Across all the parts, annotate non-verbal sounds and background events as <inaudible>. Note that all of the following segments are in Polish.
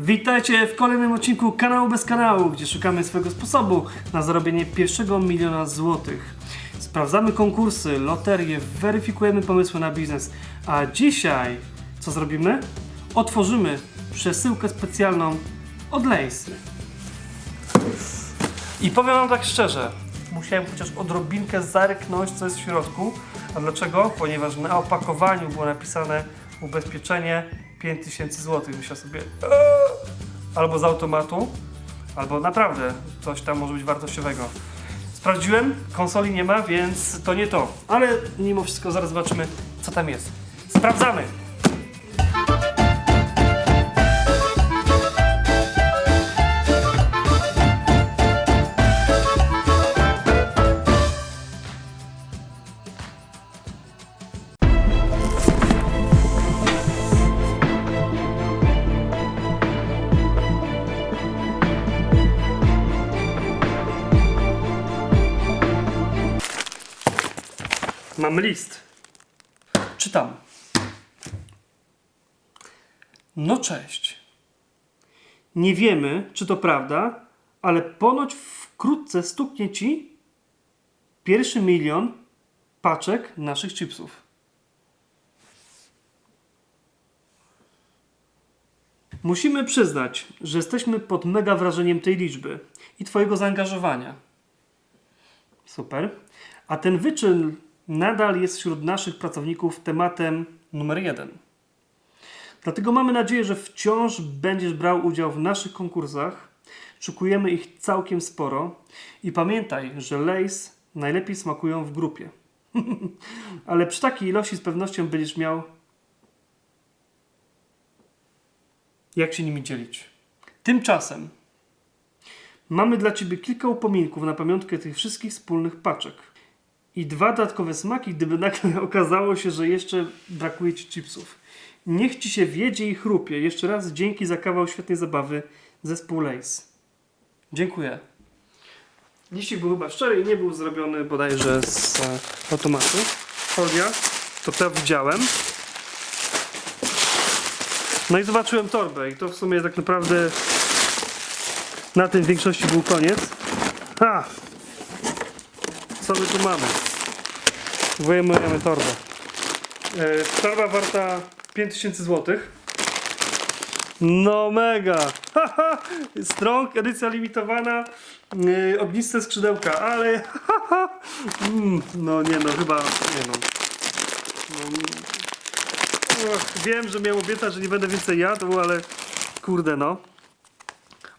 Witajcie w kolejnym odcinku kanału bez kanału, gdzie szukamy swojego sposobu na zarobienie pierwszego miliona złotych. Sprawdzamy konkursy, loterie, weryfikujemy pomysły na biznes. A dzisiaj co zrobimy? Otworzymy przesyłkę specjalną od Lejsy. I powiem wam tak szczerze, musiałem chociaż odrobinkę zaryknąć, co jest w środku. A dlaczego? Ponieważ na opakowaniu było napisane ubezpieczenie 5000 zł. Myślę sobie, eee, albo z automatu, albo naprawdę coś tam może być wartościowego. Sprawdziłem, konsoli nie ma, więc to nie to. Ale mimo wszystko zaraz zobaczymy, co tam jest. Sprawdzamy! Mam list. Czytam. No cześć. Nie wiemy, czy to prawda, ale ponoć wkrótce stuknie ci pierwszy milion paczek naszych chipsów. Musimy przyznać, że jesteśmy pod mega wrażeniem tej liczby i Twojego zaangażowania. Super. A ten wyczyn nadal jest wśród naszych pracowników tematem numer jeden. Dlatego mamy nadzieję, że wciąż będziesz brał udział w naszych konkursach. Szukujemy ich całkiem sporo. I pamiętaj, że Lays najlepiej smakują w grupie. <laughs> Ale przy takiej ilości z pewnością będziesz miał jak się nimi dzielić. Tymczasem mamy dla Ciebie kilka upominków na pamiątkę tych wszystkich wspólnych paczek. I dwa dodatkowe smaki, gdyby nagle <laughs> okazało się, że jeszcze brakuje Ci chipsów. Niech Ci się wiedzie i chrupie. Jeszcze raz dzięki za kawał świetnej zabawy zespół Lace. Dziękuję. Liścik był chyba szczery i nie był zrobiony bodajże z e, automatu. Folia, to to widziałem. No i zobaczyłem torbę i to w sumie tak naprawdę na tym w większości był koniec. Ha! Co my tu mamy? Wyjmujemy torbę. E, torba warta 5000 zł. No mega! Haha! Strong, edycja limitowana, e, ogniste skrzydełka, ale <laughs> haha! Mm, no nie no, chyba nie no. no och, wiem, że miał obiecać, że nie będę więcej jadł, ale kurde no.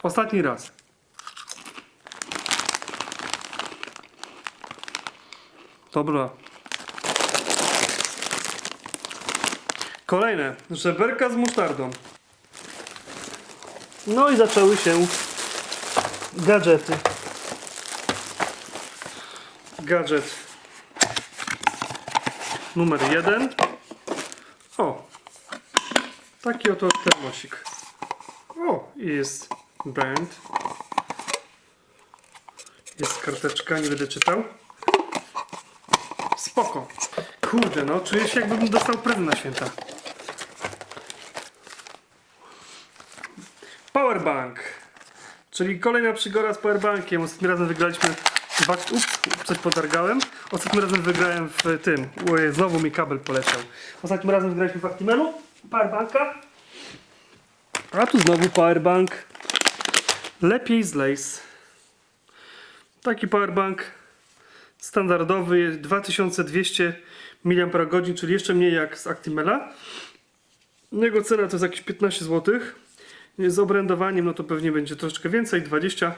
Ostatni raz. Dobra. Kolejne. Żeberka z musztardą. No i zaczęły się gadżety. Gadżet numer jeden. O! Taki oto termosik. O! i Jest brand. Jest karteczka, nie będę czytał. Spoko. Kurde, no czuję się jakbym dostał prezent na święta. Powerbank. Czyli kolejna przygoda z powerbankiem. Ostatnim razem wygraliśmy... Ups, coś. Ostatnim razem wygrałem w tym. Ojej, znowu mi kabel poleciał. Ostatnim razem wygraliśmy w Actimelu. Powerbanka. A tu znowu powerbank. Lepiej z Lace. Taki powerbank standardowy 2200 mAh, czyli jeszcze mniej jak z Actimela. Jego cena to jest jakieś 15 zł. Z obrędowaniem no to pewnie będzie troszeczkę więcej, 20.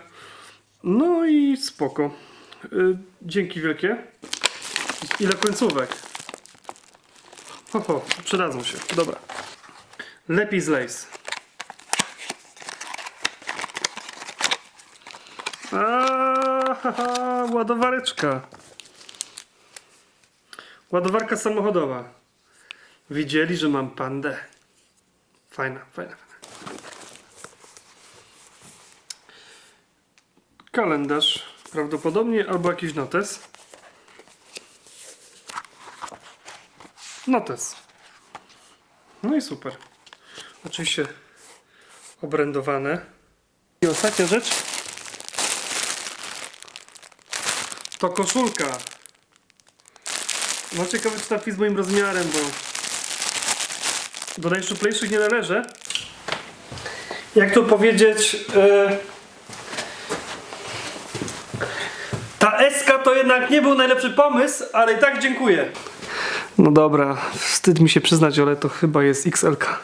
No i spoko. Y, Dzięki wielkie. Ile końcówek? Ho, ho, przydadzą się. Dobra. Lepiej z lace. A, haha, ładowareczka. Ładowarka samochodowa. Widzieli, że mam pandę. Fajna, fajna, Kalendarz prawdopodobnie albo jakiś notes. Notes. No i super. Oczywiście obrędowane. I ostatnia rzecz to koszulka. No ciekawe czy trafi z moim rozmiarem, bo do najszczuplejszych nie należy. Jak to powiedzieć? E... Ta SK to jednak nie był najlepszy pomysł, ale i tak dziękuję. No dobra, wstyd mi się przyznać, ale to chyba jest XLK.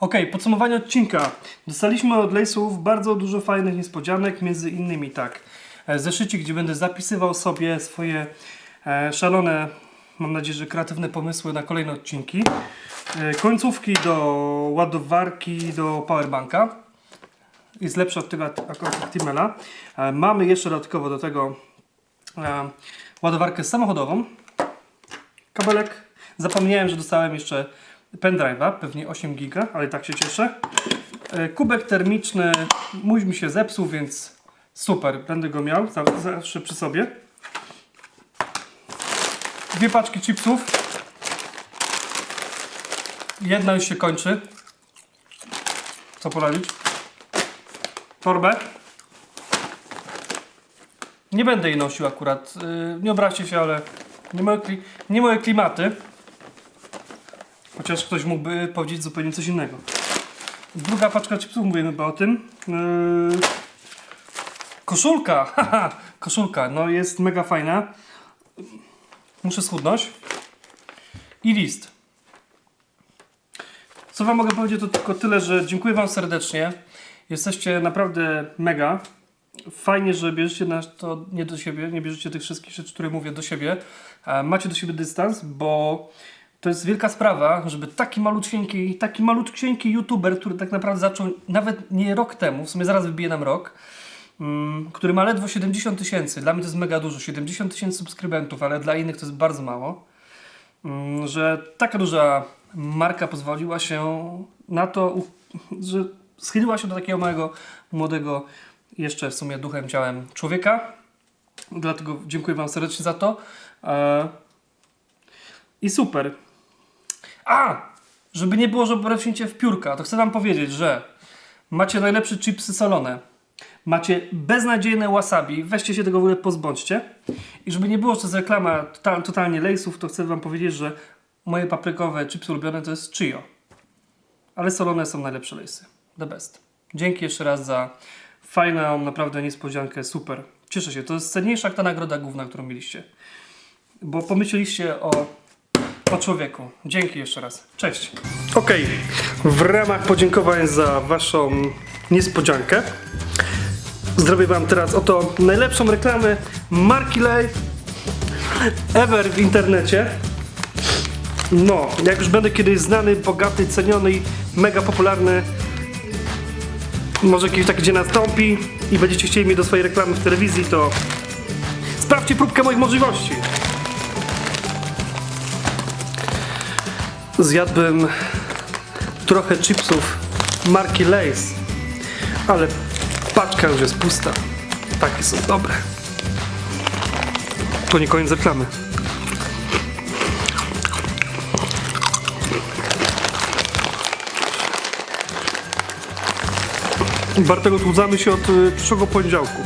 Ok, podsumowanie odcinka. Dostaliśmy od Lejsów bardzo dużo fajnych niespodzianek, między innymi tak. e, Zeszycik, gdzie będę zapisywał sobie swoje e, szalone, mam nadzieję, że kreatywne pomysły na kolejne odcinki. E, końcówki do ładowarki do powerbanka. Jest lepsza od tego akurat od Timela. E, mamy jeszcze dodatkowo do tego e, ładowarkę samochodową. Kabelek. Zapomniałem, że dostałem jeszcze pendrive'a, pewnie 8 giga, ale tak się cieszę. Kubek termiczny, mój mi się zepsuł, więc super, będę go miał za- zawsze przy sobie. Dwie paczki chipsów. Jedna już się kończy. Co poradzić? Torbę. Nie będę jej nosił akurat. Yy, nie obraźcie się, ale nie moje, nie moje klimaty. Chociaż ktoś mógłby powiedzieć zupełnie coś innego. Druga paczka chipsów, mówimy o tym. Yy... Koszulka! <laughs> haha, Koszulka, no jest mega fajna. Muszę schudnąć. I list. Co Wam mogę powiedzieć, to tylko tyle, że dziękuję Wam serdecznie. Jesteście naprawdę mega. Fajnie, że bierzecie na to nie do siebie, nie bierzecie tych wszystkich rzeczy, które mówię do siebie. Macie do siebie dystans, bo to jest wielka sprawa, żeby taki malutki, taki malutki youtuber, który tak naprawdę zaczął nawet nie rok temu, w sumie zaraz wybije nam rok, który ma ledwo 70 tysięcy. Dla mnie to jest mega dużo, 70 tysięcy subskrybentów, ale dla innych to jest bardzo mało. Mm, że taka duża marka pozwoliła się na to, że schyliła się do takiego małego, młodego, jeszcze w sumie duchem, ciałem człowieka. Dlatego dziękuję Wam serdecznie za to. E, I super. A! Żeby nie było, że poprosicie w piórka, to chcę Wam powiedzieć, że macie najlepsze chipsy solone. Macie beznadziejne wasabi, weźcie się tego w ogóle pozbądźcie. I żeby nie było, że to reklama total, totalnie lejsów, to chcę Wam powiedzieć, że moje paprykowe chipsy ulubione to jest Chio. Ale solone są najlepsze lejsy. The best. Dzięki jeszcze raz za fajną, naprawdę niespodziankę. Super. Cieszę się. To jest cenniejsza ta nagroda główna, którą mieliście. Bo pomyśleliście o, o człowieku. Dzięki jeszcze raz. Cześć. Okej. W ramach podziękowań za Waszą niespodziankę zrobię Wam teraz oto najlepszą reklamę marki Lej ever w internecie. No, jak już będę kiedyś znany, bogaty, ceniony i mega popularny, może kiedyś taki dzień nastąpi i będziecie chcieli mnie do swojej reklamy w telewizji, to sprawdźcie próbkę moich możliwości. Zjadłbym trochę chipsów marki Lay's, ale paczka już jest pusta. Takie są dobre. To nie koniec reklamy. Bartego tłudzamy się od y, przyszłego poniedziałku.